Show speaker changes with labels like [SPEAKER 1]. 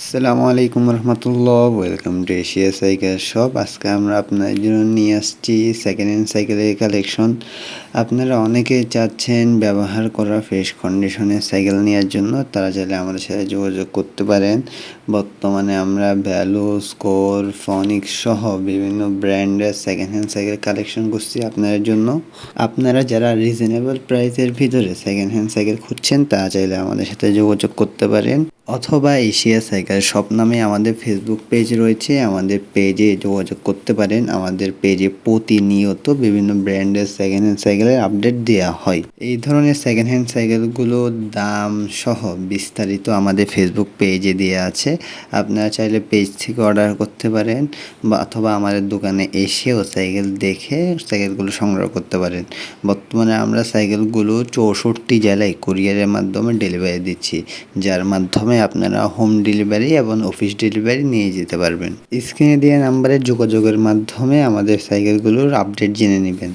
[SPEAKER 1] আসসালামু আলাইকুম রহমতুল্লাহ, welcome to Asia cycle shop. আজকে আমরা আপনার জন্য নিয়ে আসছি সেকেন্ড হ্যান্ড সাইকেলের কালেকশন আপনারা অনেকেই চাচ্ছেন ব্যবহার করা ফ্রেশ কন্ডিশনের সাইকেল নেওয়ার জন্য, তারা চাইলে আমাদের সাথে যোগাযোগ করতে পারেন। বর্তমানে আমরা ভ্যালু স্কোর ফনিক্স সহ বিভিন্ন ব্র্যান্ডের সেকেন্ড হ্যান্ড সাইকেল কালেকশন করছি আপনাদের জন্য। আপনারা যারা রিজনেবল প্রাইসের ভিতরে সেকেন্ড হ্যান্ড সাইকেল খুঁজছেন, তারা চাইলে আমাদের সাথে যোগাযোগ করতে পারেন। অথবা এশিয়া সাইকেল শপ নামে আমাদের ফেসবুক পেজ রয়েছে, আমাদের পেজে যোগাযোগ করতে পারেন। আমাদের পেজে প্রতিনিয়ত বিভিন্ন ব্র্যান্ডের সেকেন্ড হ্যান্ড সাইকেলের আপডেট দেওয়া হয়। এই ধরনের সেকেন্ড হ্যান্ড সাইকেলগুলোর দাম সহ বিস্তারিত আমাদের ফেসবুক পেজে দেওয়া আছে। আপনারা চাইলে পেজ থেকে অর্ডার করতে পারেন বা অথবা আমাদের দোকানে এসেও সাইকেল দেখে সাইকেলগুলো সংগ্রহ করতে পারেন। বর্তমানে আমরা সাইকেলগুলো চৌষট্টি জেলায় কুরিয়ারের মাধ্যমে ডেলিভারি দিচ্ছি, যার মাধ্যমে আপনারা হোম ডেলিভারি এবং অফিস ডেলিভারি নিয়ে যেতে পারবেন। স্ক্রিনে দেওয়া নাম্বারে যোগাযোগের মাধ্যমে আমাদের সাইকেলগুলোর আপডেট জেনে নেবেন।